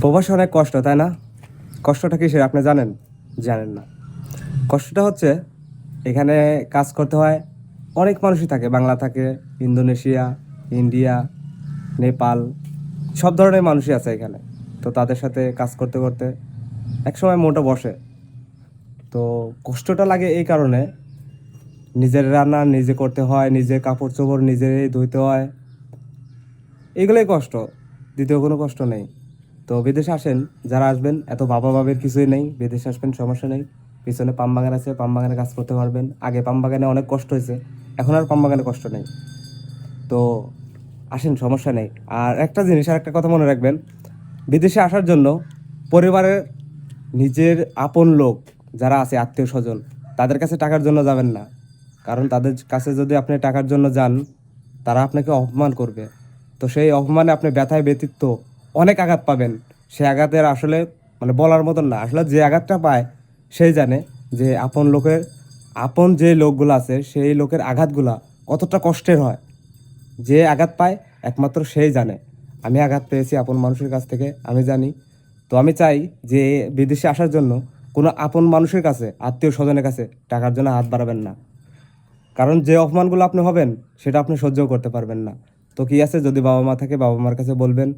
প্রবাসে অনেক কষ্ট, তাই না? কষ্টটা কিসের, আপনি জানেন? জানেন না। কষ্টটা হচ্ছে, এখানে কাজ করতে হয়, অনেক মানুষই থাকে। বাংলা থাকে, ইন্দোনেশিয়া, ইন্ডিয়া, নেপাল, সব ধরনের মানুষই আছে এখানে। তো তাদের সাথে কাজ করতে করতে একসময় মনটা বসে। তো কষ্টটা লাগে এই কারণে, নিজের রান্না নিজে করতে হয়, নিজের কাপড় চোপড় নিজেরই ধুইতে হয়। এগুলোই কষ্ট, দ্বিতীয় কোনো কষ্ট নেই। তো বিদেশে আসেন, যারা আসবেন, এত বাবা বাবের কিছুই নেই, বিদেশে আসবেন, সমস্যা নেই। পিছনে পাম বাগান আছে, পাম বাগানে কাজ করতে পারবেন। আগে পাম বাগানে অনেক কষ্ট হয়েছে, এখন আর পাম বাগানে কষ্ট নেই। তো আসেন, সমস্যা নেই। আর একটা জিনিস, আর একটা কথা মনে রাখবেন, বিদেশে আসার জন্য পরিবারের নিজের আপন লোক যারা আছে, আত্মীয় স্বজন, তাদের কাছে টাকার জন্য যাবেন না। কারণ তাদের কাছে যদি আপনি টাকার জন্য যান, তারা আপনাকে অপমান করবে। তো সেই অপমানে আপনি ব্যথায় ব্যতীত অনেক আঘাত পাবেন। সেই আঘাতের আসলে মানে বলার মতন না। আসলে যে আঘাতটা পায় সেই জানে যে আপন লোকের, আপন যে লোকগুলো আছে, সেই লোকের আঘাতগুলা কতটা কষ্টের হয়। যে আঘাত পায়, একমাত্র সেই জানে। আমি আঘাত পেয়েছি আপন মানুষের কাছ থেকে, আমি জানি। তো আমি চাই যে বিদেশে আসার জন্য কোনো আপন মানুষের কাছে, আত্মীয় স্বজনের কাছে টাকার জন্য হাত বাড়াবেন না। কারণ যে অপমানগুলো আপনি হবেন, সেটা আপনি সহ্য করতে পারবেন না। তো কী আছে? যদি বাবা মা থাকে, বাবা মার কাছে বলবেন